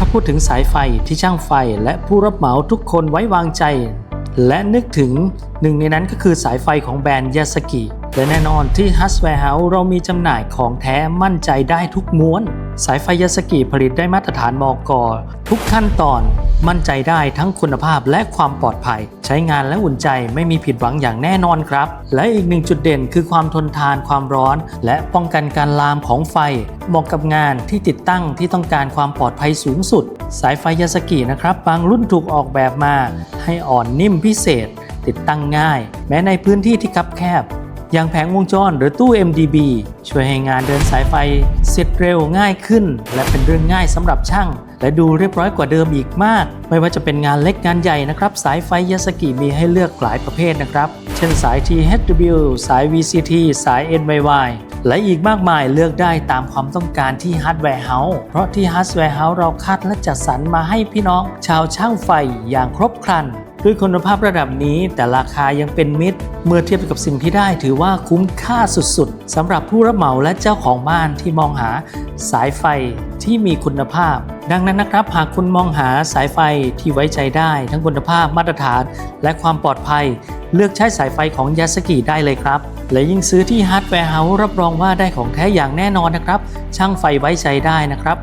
ถ้าพูดถึงสายไฟที่ช่างไฟและผู้รับเหมาทุกคนไว้วางใจ และนึกถึงหนึ่งในนั้นก็คือสายไฟของแบรนด์ยาสกิและแน่นอนที่ h u s w a r e House เรามีจำหน่ายของแท้มั่นใจได้ทุกม้วน สายไฟยาสกิผลิตได้มาตรฐานมอกทุกขั้นตอน มั่นใจได้ทั้งคุณภาพและความปลอดภัย ใช้งานและอุ่นใจไม่มีผิดหวังอย่างแน่นอนครับ และอีกหนึ่งจุดเด่นคือความทนทานความร้อน และป้องกันการลามของไฟเหมาะกับงานที่ติดตั้งที่ต้องการความปลอดภัยสูงสุด สายไฟยาสกินะครับ บางรุ่นถูกออกแบบมา ให้อ่อนนิ่มพิเศษ ติดตั้งง่าย แม้ในพื้นที่ที่คับแคบอย่างแผงวงจรหรือตู้ MDB ช่วยให้งานเดินสายไฟ เสร็จเร็วง่ายขึ้น และเป็นเรื่องง่ายสำหรับช่าง และดูเรียบร้อยกว่าเดิมอีกมาก ไม่ว่าจะเป็นงานเล็กงานใหญ่นะครับ สายไฟยาสกิมีให้เลือกหลายประเภทนะครับ เช่นสาย THW สาย VCT สาย NYY และอีกมากมายเลือกได้ตามความต้องการที่ Hardware House เพราะที่ Hardware House เราคัดและจัดสรรมาให้พี่น้อง ชาวช่างไฟอย่างครบครัน ด้วยคุณภาพระดับนี้แต่ราคายังเป็นมิตร เมื่อเทียบกับสิ่งที่ได้ถือว่าคุ้มค่าสุดๆสำหรับผู้รับเหมาและเจ้าของบ้านที่มองหาสายไฟที่มีคุณภาพ ดังนั้นนะครับ หากคุณมองหาสายไฟที่ไว้ใจได้ ทั้งคุณภาพมาตรฐาน และความปลอดภัย เลือกใช้สายไฟของยาสกิได้เลยครับ และยิ่งซื้อที่ฮาร์ดแวร์เฮาส์รับรองว่าได้ของแท้อย่างแน่นอนนะครับ ช่างไฟไว้ใจได้นะครับ